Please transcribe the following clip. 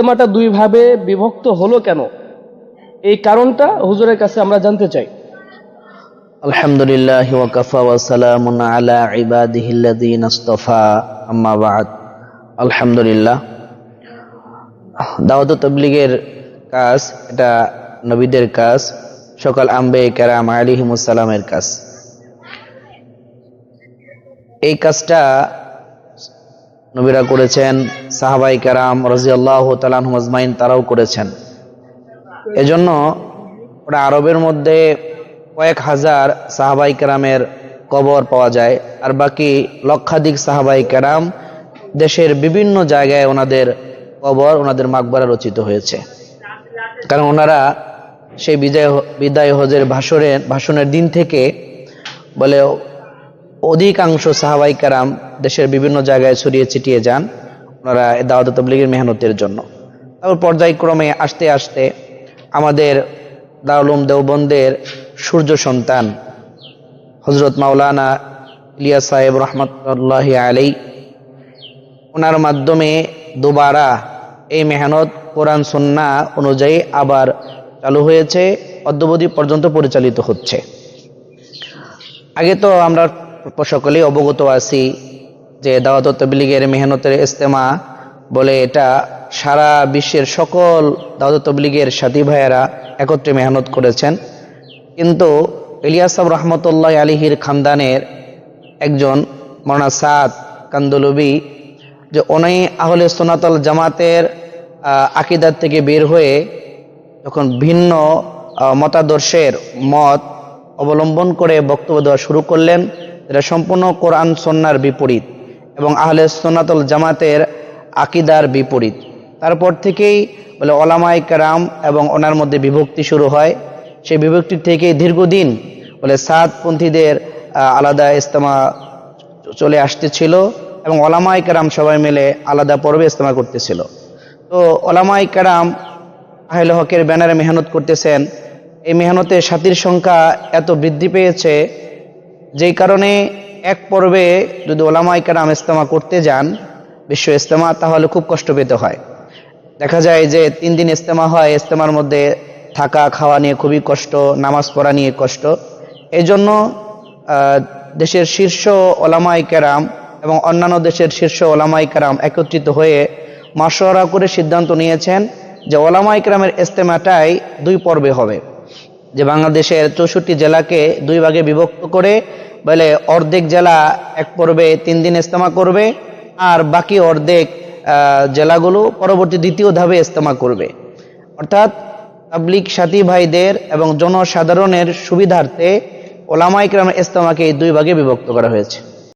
ইস্তেমাটা দুই ভাবে বিভক্ত হলো কেন? এই কারণটা হুজুরের কাছে আমরা জানতে চাই। আলহামদুলিল্লাহ ওয়াকাফা ওয়া সালামুন আলা ইবাদিহিল্লাযীনা ইসতাফা আম্মা বা'দ। আলহামদুলিল্লাহ। দাওয়াত তাবলীগের কাজ, এটা নবীদের কাজ, সকল আম্বে কেরাম আলিহিমুস সালামের কাজ। এই কাজটা নবীরা করেছেন, সাহাবাই কেরাম রাজিয়াল্লাহ তালানহুম আজমাইন তারাও করেছেন। এজন্য ওটা আরবের মধ্যে কয়েক হাজার সাহাবাই কেরামের কবর পাওয়া যায়, আর বাকি লক্ষাধিক সাহাবাই কেরাম দেশের বিভিন্ন জায়গায় ওনাদের কবর, ওনাদের মাকবারা রচিত হয়েছে। কারণ ওনারা সেই বিদায় বিদায় হজের ভাষণের ভাষণের দিন থেকে বলে অধিকাংশ সাহাবাই কারাম দেশের বিভিন্ন জায়গায় ছড়িয়ে ছিটিয়ে যান ওনারা দাওয়াত তবলিগের মেহনতের জন্য। তারপর পর্যায়ক্রমে আসতে আসতে আমাদের দারুলুম দেওবন্দের সূর্য সন্তান হজরত মাওলানা ইলিয়া সাহেব রহমতুল্লাহ আলী ওনার মাধ্যমে দুবারা এই মেহনত কোরআন সন্না অনুযায়ী আবার চালু হয়েছে, অদ্যবধি পর্যন্ত পরিচালিত হচ্ছে। আগে তো আমরা সকলেই অবগত আছি যে দাওয়াত তবলিগের মেহনতের ইস্তেমা বলে এটা সারা বিশ্বের সকল দাওয়াত তবলিগের সাথী ভাইয়েরা একত্রে মেহনত করেছেন। কিন্তু ইলিয়াসাব রহমতুল্লাহ আলিহির খানদানের একজন মনা সাদ কান্দলবি যে উনি আহলে সোনাতল জামাতের আকিদার থেকে বের হয়ে যখন ভিন্ন মতাদর্শের মত অবলম্বন করে বক্তব্য দেওয়া শুরু করলেন যেটা সম্পূর্ণ কোরআন সন্ন্যার বিপরীত এবং আহলে সোনাতল জামাতের আকিদার বিপরীত। তারপর থেকেই বলে ওলামাই কারাম এবং ওনার মধ্যে বিভক্তি শুরু হয়। সেই বিভক্তি থেকে দীর্ঘদিন বলে সাতপন্থীদের আলাদা ইস্তেমা চলে আসতেছিল এবং ওলামাই কারাম সবাই মিলে আলাদা পর্বে ইস্তেমা করতেছিল। তো ওলামাই কারাম আহলে হকের ব্যানারে মেহনত করতেছেন। এই মেহনতে সাথীর সংখ্যা এত বৃদ্ধি পেয়েছে যেই কারণে এক পর্বে যদি ওলামাই কারাম ইস্তেমা করতে যান, বিশ্ব ইস্তেমা তাহলে খুব কষ্ট পেতে হয়। দেখা যায় যে তিন দিন ইস্তেমা হয় ইস্তেমার মধ্যে থাকা, খাওয়া নিয়ে খুবই কষ্ট, নামাজ পড়া নিয়ে কষ্ট। এই জন্য দেশের শীর্ষ ওলামাই কেরাম এবং অন্যান্য দেশের শীর্ষ ওলামাই কেরাম একত্রিত হয়ে মাসোয়ারা করে সিদ্ধান্ত নিয়েছেন যে ওলামাই কেরামের ইস্তেমাটাই দুই পর্বে হবে। যে বাংলাদেশের চৌষট্টি জেলাকে দুই ভাগে বিভক্ত করে বলে অর্ধেক জেলা এক পর্বে তিন দিন ইস্তেমা করবে আর বাকি অর্ধেক জেলাগুলো পরবর্তী দ্বিতীয় ধাপে ইস্তেমা করবে। অর্থাৎ পাবলিক সাথী ভাইদের এবং জনসাধারণের সুবিধার্থে ওলামাইকরাম ইস্তেমাকে দুই ভাগে বিভক্ত করা হয়েছে।